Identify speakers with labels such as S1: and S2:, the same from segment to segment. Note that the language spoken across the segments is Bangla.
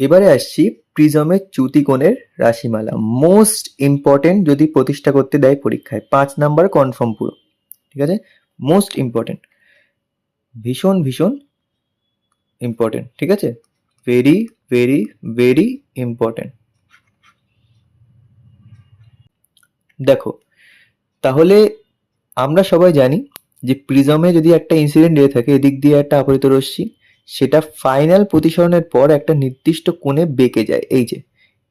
S1: এবারে আসছি প্রিজমের চ্যুতিকোণের রাশিমালা। মোস্ট ইম্পর্টেন্ট যদি প্রতিষ্ঠা করতে দেয় পরীক্ষায়, পাঁচ নাম্বার কনফার্ম পুরো। ঠিক আছে? মোস্ট ইম্পর্টেন্ট ভীষণ ভীষণ ইম্পর্টেন্ট ঠিক আছে? ভেরি ভেরি ভেরি ইম্পর্টেন্ট দেখো, তাহলে আমরা সবাই জানি যে প্রিজমে যদি একটা ইনসিডেন্ট দিয়ে থাকে, এদিক দিয়ে একটা আপরিত রশ্মি সেটা ফাইনাল প্রতিসরণের পর একটা নির্দিষ্ট কোণে বেঁকে যায়, এই যে।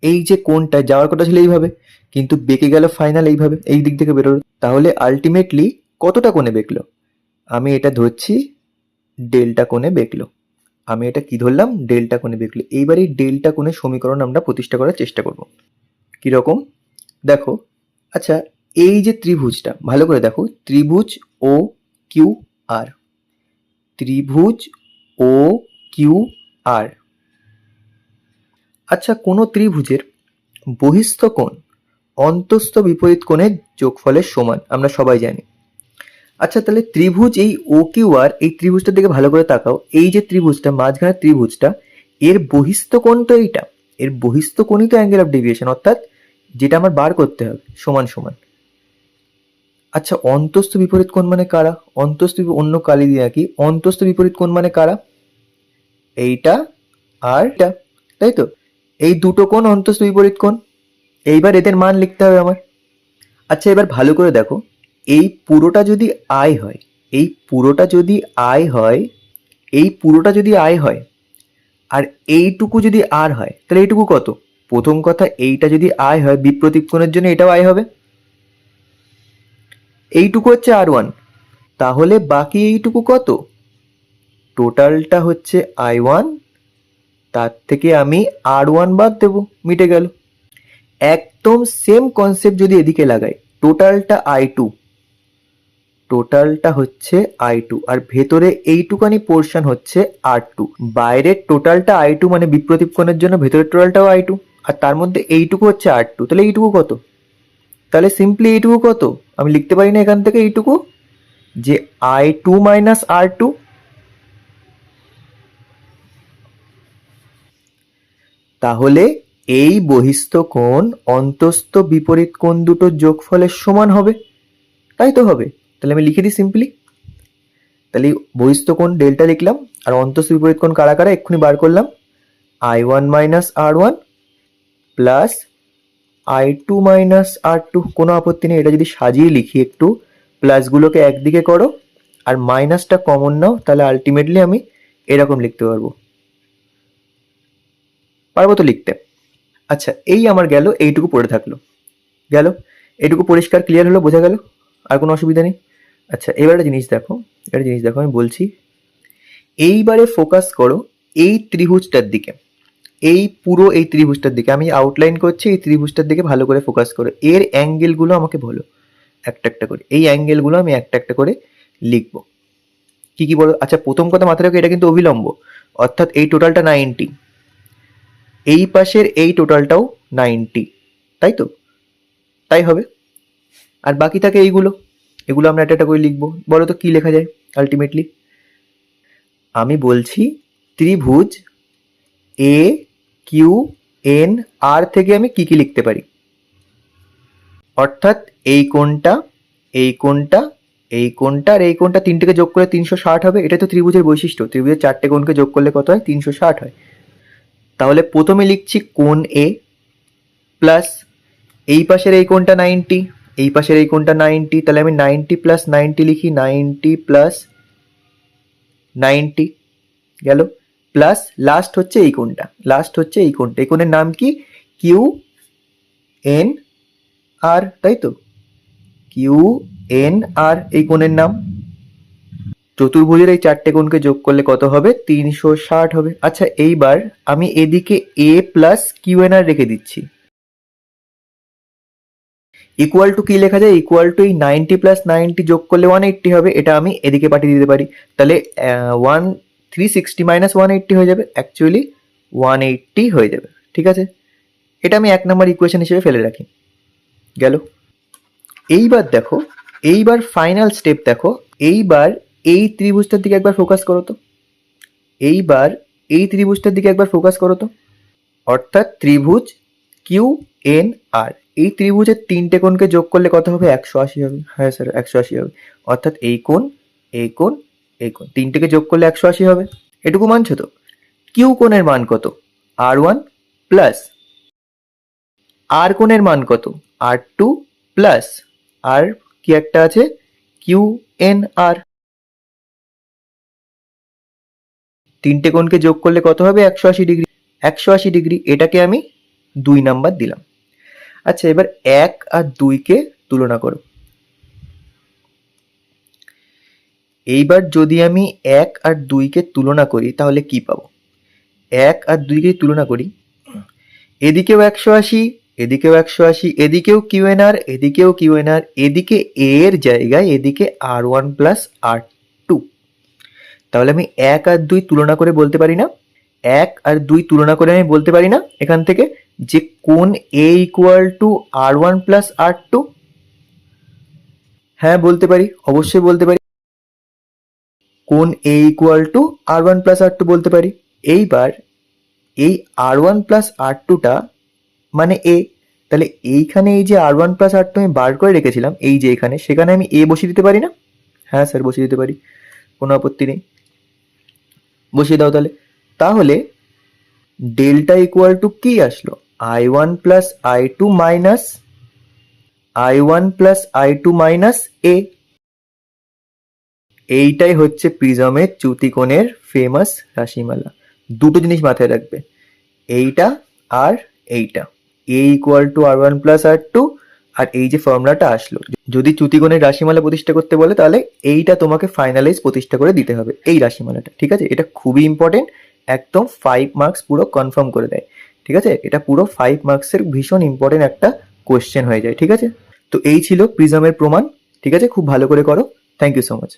S1: এই যে কোণটা, যাওয়ার কথা ছিল এইভাবে, কিন্তু বেঁকে গেল ফাইনাল এইভাবে, এই দিক থেকে বেরোলো। তাহলে আলটিমেটলি কতটা কোণে বেঁকলো? আমি এটা ধরছি ডেল্টা কোণে বেঁকলো। আমি এটা কি ধরলাম? ডেল্টা কোণে বেঁকলো। এইবার এই ডেল্টা কোণের সমীকরণ আমরা প্রতিষ্ঠা করার চেষ্টা করব। কীরকম? দেখো আচ্ছা এই যে ত্রিভুজটা, ভালো করে দেখো, ত্রিভুজ ও কিউ আর। ত্রিভুজ ও, কিউ, আর। আচ্ছা কোনো ত্রিভুজের বহিস্থ কোণ অন্তস্থ বিপরীত কোণের যোগফলের সমান, আমরা সবাই জানি। আচ্ছা তাহলে ত্রিভুজ এই ও, কিউ, আর, এই ত্রিভুজটার দিকে ভালো করে তাকাও। এই যে ত্রিভুজটা মাঝখানে ত্রিভুজটা, এর বহিস্থ কোণ তো এইটা। এর বহিস্থ কোণই তো অ্যাঙ্গেল অফ ডেভিয়েশন অর্থাৎ যেটা আমার বার করতে হবে, সমান সমান। আচ্ছা অন্তস্থ বিপরীত কোণ মানে কারা? অন্তস্থ অন্য কালি দিয়ে কি অন্তস্থ বিপরীত কোণ মানে কারা? এইটা আর এটা, তাই তো? এই দুটো কোণ অন্তস্থ বিপরীত কোণ। এইবার এদের মান লিখতে হবে আমার। আচ্ছা এবার ভালো করে দেখো। এই পুরোটা যদি আয় হয়, এই পুরোটা যদি আয় হয়, এই পুরোটা যদি আয় হয়, আর এইটুকু যদি আর হয়, তাহলে এইটুকু কত? প্রথম কথা, এইটা যদি আয় হয় বিপ্রতীপ কোণের জন্য এটাও আয় হবে। এইটুকু হচ্ছে আর ওয়ান তাহলে বাকি এইটুকু কত? টোটালটা হচ্ছে আই ওয়ান তার থেকে আমি আর ওয়ান বাদ দেবো, মিটে গেল। একদম সেম কনসেপ্ট যদি এদিকে লাগাই, টোটালটা আই টু টোটালটা হচ্ছে আই টু আর ভেতরে এইটুকানি পোর্শন হচ্ছে আর টু বাইরের টোটালটা আই টু মানে বিপ্রতীপ কোণের জন্য ভেতরের টোটালটাও আই টু আর তার মধ্যে এইটুকু হচ্ছে আর টু তাহলে এইটুকু কত? তাহলে সিম্পলি এইটুকু কত? আমি লিখতে পারি না এখান থেকে এইটুকু? যে I two minus R two তাহলে এই বহিস্থ কোণ, অন্তস্থ বিপরীত কোণ দুটোর যোগফলের সমান হবে। তাই তো হবে। তাহলে আমি লিখে দিই সিম্পলি তাহলে বহিস্থ কোণ ডেল্টা লিখলাম, আর অন্তস্থ বিপরীত কোণ কারা কারা? এক্ষুনি বার করলাম। I one minus R one plus I two minus R two কোনো আপত্তি নেই। এটা যদি সাজিয়ে লিখি একটু প্লাসগুলোকে একদিকে করো, আর মাইনাসটা কমন নাও, তাহলে আলটিমেটলি আমি এরকম লিখতে পারব। পারব তো লিখতে। আচ্ছা এই আমার গেল, এইটুকু পড়ে থাকল। গেল? এইটুকু পরিষ্কার ক্লিয়ার হলো, বোঝা গেল? আর কোনো অসুবিধা নেই? আচ্ছা এবার একটা জিনিস দেখো, একটা জিনিস দেখো, আমি বলছি, এইবারে ফোকাস করো এই ত্রিভুজটার দিকে। এই পুরো এই ত্রিভুজটার দিকে, আমি আউটলাইন করছি, এই ত্রিভুজটার দিকে ভালো করে ফোকাস করো। এর অ্যাঙ্গেলগুলো আমাকে বলো, একটা একটা করে। এই অ্যাঙ্গেলগুলো আমি একটা একটা করে লিখব। কি কি বলো? আচ্ছা প্রথম কথা মাথায় রাখো, এটা কিন্তু অবিলম্ব। অর্থাৎ এই টোটালটা নাইনটি এই পাশের এই টোটালটাও নাইনটি, তাই তো? তাই হবে। আর বাকি থাকে এইগুলো। এগুলো আমরা একটা একটা করে লিখব। বলো তো কি লেখা যায় আলটিমেটলি আমি বলছি ত্রিভুজ এ কিউ এন আর থেকে আমি কি কি লিখতে পারি? অর্থাৎ এই কোণটা এই কোণটা এই কোণটা আর এই কোণটা তিনটেকে যোগ করে তিনশো ষাট হবে। এটা তো ত্রিভুজের বৈশিষ্ট্য। ত্রিভুজের চারটে কোণকে যোগ করলে কত হয়? তিনশো ষাট হয়। তাহলে প্রথমে লিখছি কোণ এ প্লাস এই পাশের এই কোণটা নাইনটি এই পাশের এই কোণটা নাইনটি তাহলে আমি নাইনটি প্লাস নাইনটি লিখি নাইনটি প্লাস নাইনটি গেল। প্লাস লাস্ট হচ্ছে এই কোণটা লাস্ট হচ্ছে এই কোণটা, এই কোণের নাম কি? কিউ এন আর তাই তো? কিউ এন আর এই কোণের নাম। চতুর্ভুজের এই চারটে কোণকে যোগ করলে কত হবে? তিনশো ষাট হবে। আচ্ছা এইবার আমি এদিকে এ প্লাস কিউ এন আর রেখে দিচ্ছি। ইকুয়াল টু কি লেখা যায়? ইকুয়াল টু এই নাইনটি প্লাস নাইনটি যোগ করলে ওয়ান এইট্টি হবে। এটা আমি এদিকে পাঠিয়ে দিতে পারি। তাহলে one three sixty minus one eighty হয়ে যাবে। অ্যাকচুয়ালি ওয়ান এইট্টি হয়ে যাবে। ঠিক আছে? এটা আমি এক নম্বর ইকুয়েশন হিসেবে ফেলে রাখি। গেল। এইবার দেখো, এইবার ফাইনাল স্টেপ দেখো। এইবার এই ত্রিভুজটার দিকে একবার ফোকাস করো তো। এইবার এই ত্রিভুজটার দিকে একবার ফোকাস করো তো। অর্থাৎ ত্রিভুজ কিউ এন আর এই ত্রিভুজের তিনটে কোণকে যোগ করলে কত হবে? একশো আশি হবে। হ্যাঁ স্যার একশো আশি হবে। অর্থাৎ এই কোণ এই কোণ এই কোণ। তিনটেকে যোগ করলে একশো আশি হবে। এটুকু মানছো তো? কিউ কোণের মান কত? আর ওয়ান প্লাস আর কোণের মান কত? আর টু প্লাস আর কি একটা আছে? কিউ এন আর তিনটে কোণকে যোগ করলে কত হবে? একশো আশি ডিগ্রি। একশো আশি ডিগ্রি, এটাকে আমি দুই নাম্বার দিলাম। আচ্ছা এবার এক আর দুইকে তুলনা করো। এইবার যদি আমি এক আর দুইকে তুলনা করি, তাহলে কি পাবো? এক আর দুইকে তুলনা করি। এদিকেও একশো আশি, এদিকেও একশো আশি, এদিকেও কিউএনআর এদিকেও কিউএনআর এদিকে এর জায়গায় এদিকে আর ওয়ান প্লাস আর তাহলে আমি এক আর দুই তুলনা করে বলতে পারি না। এক আর দুই তুলনা করে আমি বলতে পারি না এখান থেকে যে কোন A equal to R one plus R two হ্যাঁ বলতে পারি, অবশ্যই বলতে পারি। কোন A equal to R one plus R two বলতে পারি। এইবার এই আর ওয়ান প্লাস আর টুটা মানে এ তাহলে এইখানে এই যে R one plus R two আমি বার করে রেখেছিলাম, এই যে এখানে, সেখানে আমি এ বসিয়ে দিতে পারি না? হ্যাঁ স্যার, বসিয়ে দিতে পারি, কোনো আপত্তি নেই। বসিয়ে দাও তাহলে। তাহলে ডেল্টা ইকুয়াল টু কি আসলো? I one plus I two minus I one plus I two minus A এইটাই হচ্ছে প্রিজমের চ্যুতিকোণের ফেমাস রাশিমালা। দুটো জিনিস মাথায় রাখবে। এইটা আর এইটা। A equal to R one plus R two আর এই যে ফর্মুলাটা আসলো, যদি চুতিগণের রাশিমালা প্রতিষ্ঠা করতে বলে, তাহলে এইটা তোমাকে ফাইনালাইজ প্রতিষ্ঠা করে দিতে হবে, এই রাশিমালাটা, ঠিক আছে? এটা খুবই ইম্পর্টেন্ট একদম ফাইভ মার্কস পুরো কনফার্ম করে দেয়, ঠিক আছে? এটা পুরো ফাইভ মার্কসের ভীষণ ইম্পর্টেন্ট একটা কোয়েশ্চেন হয়ে যায়, ঠিক আছে? তো এই ছিল প্রিজমের প্রমাণ, ঠিক আছে? খুব ভালো করে করো থ্যাংক ইউ সো মাচ